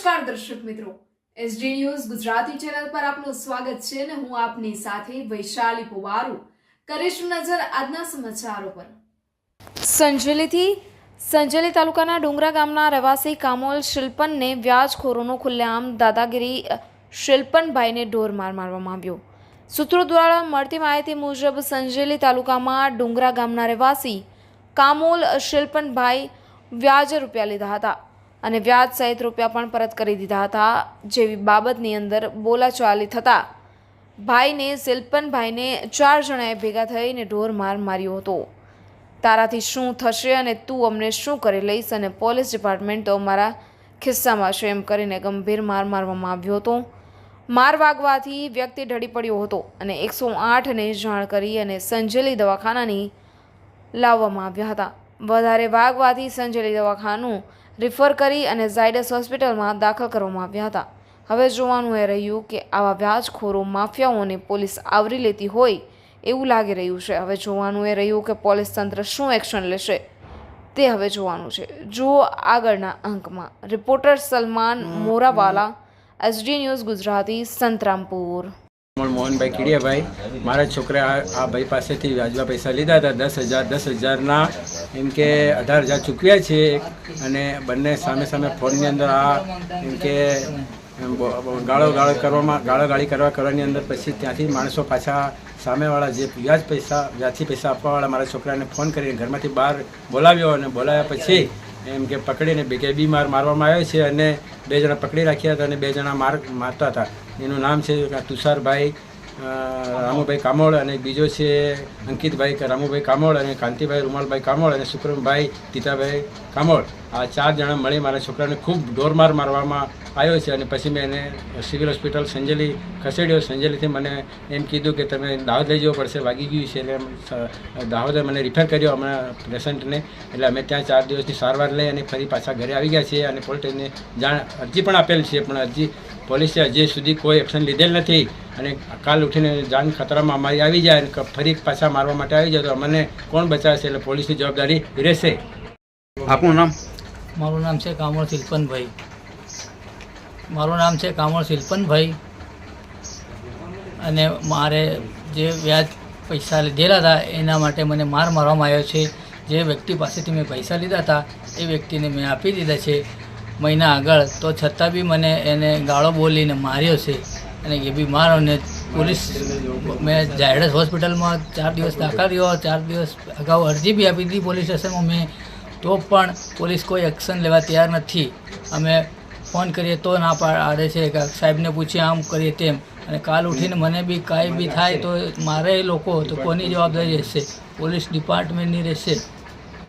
નમસ્કાર દર્શક મિત્રો. એસડી ન્યૂઝ ગુજરાતી ચેનલ પર આપનું સ્વાગત છે અને હું આપની સાથે વૈશાલી પુવારુ. કરીશું નજર આજના સમાચારો પર. સંજેલીથી સંજેલી તાલુકાના ડુંગરા ગામના રહેવાસી કામોલ શિલ્પનને વ્યાજખોરોનો ખુલ્લેઆમ દાદાગીરી શિલ્પનભાઈને ઢોર માર મારવામાં આવ્યો. સૂત્રો દ્વારા મળતી માહિતી મુજબ સંજેલી તાલુકામાં ડુંગરા ગામના રહેવાસી કામોલ શિલ્પનભાઈ વ્યાજે રૂપિયા લીધા હતા. અને વ્યાજ સહિત રૂપિયા પણ પરત કરી દીધા હતા, જેવી બાબતની અંદર બોલાચાલી થતાં ભાઈને, શિલ્પનભાઈને ચાર જણાએ ભેગા થઈને ઢોર માર માર્યો હતો. તારાથી શું થશે અને તું અમને શું કરી લઈશ અને પોલીસ ડિપાર્ટમેન્ટ તો અમારા ખિસ્સામાં છે એમ કરીને ગંભીર માર મારવામાં આવ્યો હતો. માર વાગવાથી વ્યક્તિ ઢળી પડ્યો હતો અને એકસો આઠને જાણ કરી અને સંજેલી દવાખાનાની લાવવામાં આવ્યા હતા. વધારે વાગવાથી સંજેલી દવાખાનું રિફર કરી અને ઝાયડસ હોસ્પિટલમાં દાખલ કરવામાં આવ્યા હતા. હવે જોવાનું એ રહ્યું કે આવા વ્યાજખોરો માફિયાઓને પોલીસ આવરી લેતી હોય એવું લાગી રહ્યું છે. હવે જોવાનું એ રહ્યું કે પોલીસ તંત્ર શું એક્શન લેશે તે હવે જોવાનું છે. જુઓ આગળના અંકમાં. Reporter Salman Morawala, S D news Gujarati, Santrampur. Mohanbhai Kidiyabhai, મારા છોકરા આ ભાઈ પાસેથી વ્યાજવા પૈસા લીધા હતા, દસ હજાર, દસ હજારના, એમ કે અઢાર હજાર ચૂકવ્યા છે અને બંને સામે સામે ફોનની અંદર આ, એમ કે ગાળો ગાળો કરવામાં ગાળો ગાળી કરવા કરવાની અંદર પછી ત્યાંથી માણસો પાછા સામેવાળા જે વ્યાજ પૈસા વ્યાજથી પૈસા આપવાવાળા મારા છોકરાને ફોન કરીને ઘરમાંથી બહાર બોલાવ્યો અને બોલાવ્યા પછી, એમ કે પકડીને બે કે બી માર મારવામાં આવ્યો છે અને બે જણા પકડી રાખ્યા હતા અને બે જણા માર મારતા હતા. એનું નામ છે તુષારભાઈ રામુભાઈ કામોળ અને બીજો છે અંકિતભાઈ રામુભાઈ કામોળ અને કાંતિભાઈ રૂમાલભાઈ કામોળ અને સુક્રમભાઈ તીતાભાઈ કામોળ. આ ચાર જણા મળી મારા છોકરાને ખૂબ ઢોરમાર મારવામાં આવ્યો છે અને પછી મેં એને સિવિલ હોસ્પિટલ સંજેલી ખસેડ્યો. સંજેલીથી મને એમ કીધું કે તમે દાહોદ લઈ જવું પડશે. વાગી ગયું છે એટલે દાહોદે મને રિફર કર્યો હમણાં પેશન્ટને. એટલે અમે ત્યાં ચાર દિવસની સારવાર લઈ અને ફરી પાછા ઘરે આવી ગયા છીએ અને પોલીસને જાણ અરજી પણ આપેલ છે. પણ અરજી પોલીસે હજી સુધી કોઈ એક્શન લીધેલ નથી. અને કાલ ઉઠીને જાન ખતરામાં અમારી આવી જાય અને ફરી પાછા મારવા માટે આવી જાય તો અમને કોણ બચાવશે? એટલે પોલીસની જવાબદારી રહેશે. આપનું નામ? મારું નામ છે કામળ શિલ્પનભાઈ. મારું નામ છે કામળ શિલ્પનભાઈ. અને મારે જે વ્યાજ પૈસા લીધેલા હતા, એના માટે મને માર મારવામાં આવ્યો છે. જે વ્યક્તિ પાસેથી મેં પૈસા લીધા હતા, એ વ્યક્તિને મેં આપી દીધા છે. મહિના આગળ, તો છતાં બી મને એને ગાળો બોલીને માર્યો છે. અને એ બી મારો ને પોલીસ મેં ઝાયડસ હોસ્પિટલમાં ચાર દિવસ દાખલ રહ્યો, ચાર દિવસ અગાઉ અરજી બી આપી દીધી પોલીસ સ્ટેશનમાં મેં. તો પણ પોલીસ કોઈ એક્શન લેવા તૈયાર નથી. અમે ફોન કરીએ તો ના પાડે છે કે સાહેબને પૂછીએ આમ કરીએ તેમ. અને કાલ ઉઠીને મને બી કાંઈ બી થાય તો મારે લોકો તો કોની જવાબદારી રહેશે? પોલીસ ડિપાર્ટમેન્ટની રહેશે?